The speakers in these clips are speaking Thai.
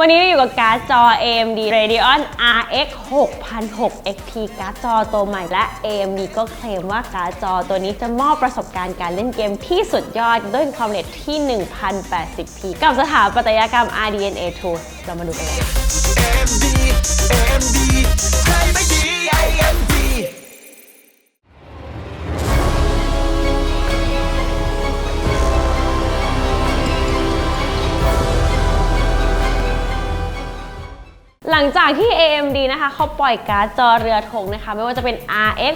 วันนี้เราอยู่กับการ์ดจอ AMD Radeon RX 6006 XT การ์ดจอตัวใหม่และ AMD ก็เคลมว่าการ์ดจอตัวนี้จะมอบประสบการณ์การเล่นเกมที่สุดยอดด้วยความเร็วที่ 1080p กับสถาปัตยกรรม RDNA 2เรามาดูกันเลย AMD AMD ใช่ไม่ดี AMD ลังจากที่ AMD นะคะเขาปล่อยการ์ดจอเรือธงนะคะ ไม่ว่าจะเป็น RX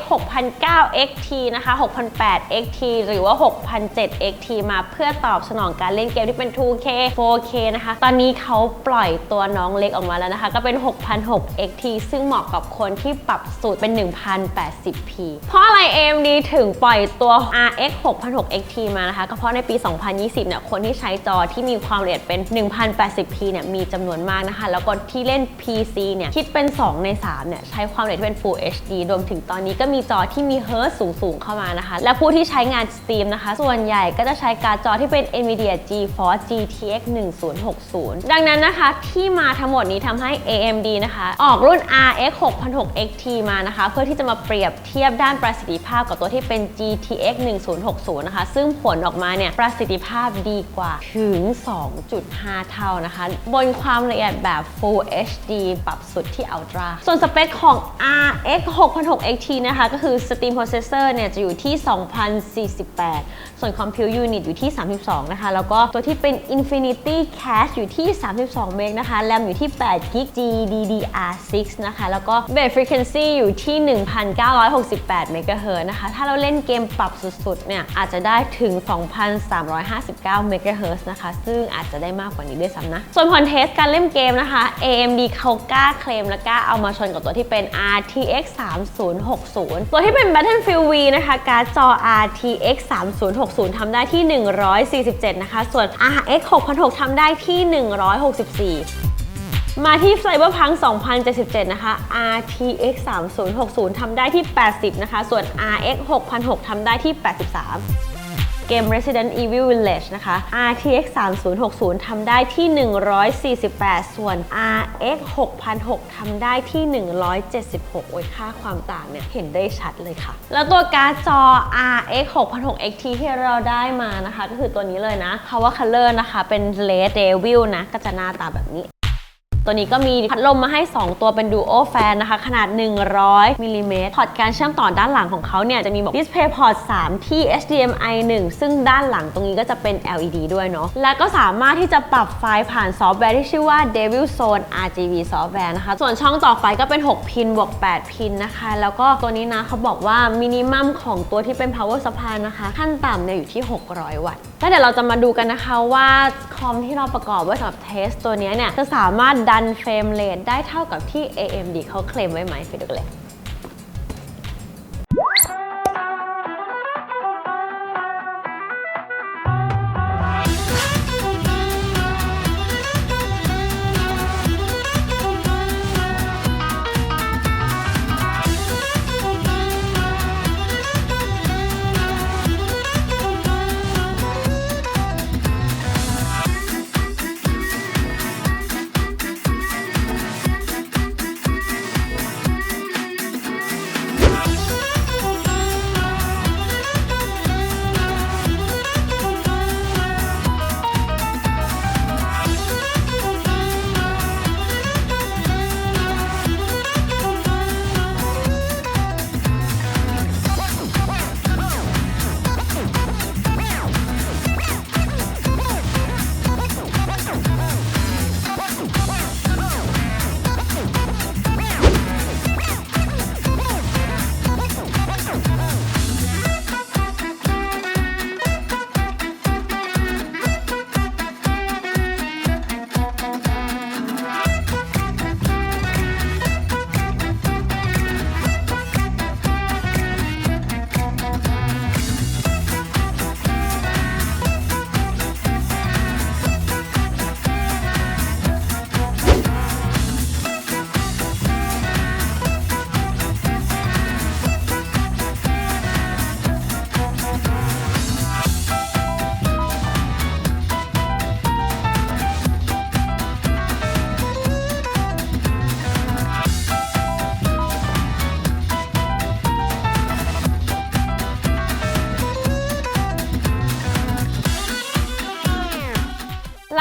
6009 XT นะคะ6008 XT หรือว่า 6007 XT มาเพื่อตอบสนองการเล่นเกมที่เป็น 2K 4K นะคะ ตอนนี้เขาปล่อยตัวน้องเล็กออกมาแล้วนะคะ ก็เป็น 6006 XT ซึ่งเหมาะกับคนที่ปรับสูตรเป็น 1080p เพราะอะไร AMD ถึงปล่อยตัว RX 6006 XT มานะคะ ก็เพราะในปี 2020 เนี่ย คนที่ใช้จอที่มีความละเอียดเป็น 1080p เนี่ย มีจำนวนมากนะคะ แล้วก็ที่เล่น p PC เนี่ยคิดเป็น 2 ใน 3 เนี่ยใช้ความละเอียดที่เป็น Full HD รวมถึงตอนนี้ก็มีจอที่มีเฮิร์ตสูงๆ เข้ามานะคะ และผู้ที่ใช้งาน Steam นะคะ ส่วนใหญ่ก็จะใช้การ์ดจอที่เป็น NVIDIA GeForce GTX 1060 ดังนั้นนะคะ ที่มาทั้งหมดนี้ทำให้ AMD นะคะ ออกรุ่น RX 6006 XT มานะคะ เพื่อที่จะมาเปรียบเทียบด้านประสิทธิภาพกับตัวที่เป็น GTX 1060 นะคะ ซึ่งผลออกมาเนี่ยประสิทธิภาพดีกว่าถึง 2.5 เท่านะคะ บนความละเอียดแบบ Full HD ปรับสุดที่ Ultra ส่วนสเปคของ RX 6006 XT นะคะ ก็คือ Steam Processor เนี่ยจะอยู่ที่ 2048 ส่วน Compute Unit อยู่ที่ 32 นะคะ แล้วก็ตัวที่เป็น Infinity Cache อยู่ที่ 32 เมกนะคะ แรมอยู่ที่8 g b GDDR6 นะคะ แล้วก็ Base Frequency อยู่ที่ 1,968 MHz นะคะ ถ้าเราเล่นเกมปรับสุดๆ เนี่ยอาจจะได้ถึง 2,359 MHz นะคะ ซึ่งอาจจะได้มากกว่านี้ด้วยซ้ำนะ ส่วนผลเทสการเล่นเกมนะคะ AMD เขากล้าเคลมและกล้าเอามาชนกับตัวที่เป็น RTX 3060 ตัวที่เป็น Battlefield V นะคะการ์ดจอ RTX 3060 ทำได้ที่ 147 นะคะ ส่วน RX 6006ทำได้ที่ 164มาที่ Cyberpunk 2077 นะคะ RTX 3060 ทำได้ที่ 80 นะคะ ส่วน RX 6006 ทำได้ที่ 83 เกม Resident Evil Village นะคะ RTX 3060 ทำได้ที่ 148 ส่วน RX 6006 ทำได้ที่ 176 โอ้ยค่าความต่างเนี่ย เห็นได้ชัดเลยค่ะ แล้วตัวการ์ดจอ RX 6006 XT ที่เราได้มานะคะ ก็คือตัวนี้เลยนะ Power Color นะคะ เป็น Red Devil นะ ก็จะหน้าตาแบบนี้ ตัวนี้ก็มีพัดลมมาให้ 2 ตัวเป็น Duo Fan นนะคะ ขนาด 100มิลลิเมตรพอร์ตการเชื่อมต่อด้านหลังของเขาเนี่ย จะมีบอก Display Port 3ที่ HDMI 1 ซึ่งด้านหลังตรงนี้ก็จะเป็น LED ด้วยเนาะและก็สามารถที่จะปรับไฟล์ผ่านซอฟต์แวร์ที่ชื่อว่า Devil Zone RGB Software นะคะ ส่วนช่องต่อไฟก็เป็น 6 พินบวก 8 พินนะคะ แล้วก็ตัวนี้นะเขาบอกว่ามินิมัมของตัวที่เป็น power supply นะคะ ขั้นต่ำเนี่ยอยู่ที่ 600 วัตต์แล้วเดี๋ยวเราจะมาดูกันนะคะว่าคอมที่เราประกอบไว้สำหรับเทสตัวนี้เนี่ยจะสามารถดนเฟรมเรทได้เท่ากับที่ AMD เขาเคลมไว้ไหมไปดูกันเลย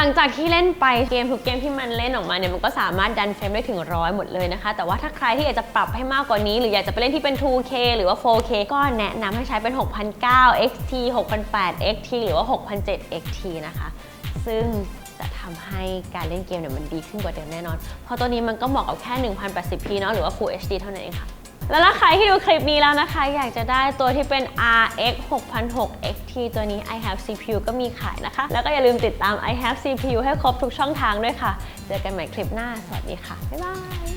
ลังจากที่เล่นไปเกมทุกเกมที่มันเล่นออกมาเนี่ยมันก็สามารถดันเฟรมได้ถึงร้อยหมดเลยนะคะ แต่ว่าถ้าใครที่อยากจะปรับให้มากกว่านี้ หรืออยากจะไปเล่นที่เป็น 2K หรือว่า 4K ก็แนะนำให้ใช้เป็น 6009 XT 6008 XT หรือว่า 6007 XT นะคะ ซึ่งจะทำให้การเล่นเกมเนี่ยมันดีขึ้นกว่าเดิมแน่นอน เพราะตัวนี้มันก็เหมาะกับแค่ 1080p เนาะหรือว่า Full HD เท่านั้นเองค่ะ แล้วถ้าใครที่ดูคลิปนี้แล้วนะคะ อยากจะได้ตัวที่เป็น RX 6006 XT ตัวนี้ i have CPU ก็มีขายนะคะ แล้วก็อย่าลืมติดตาม i have CPU ให้ครบทุกช่องทางด้วยค่ะ เจอกันใหม่คลิปหน้า สวัสดีค่ะ บ๊ายบาย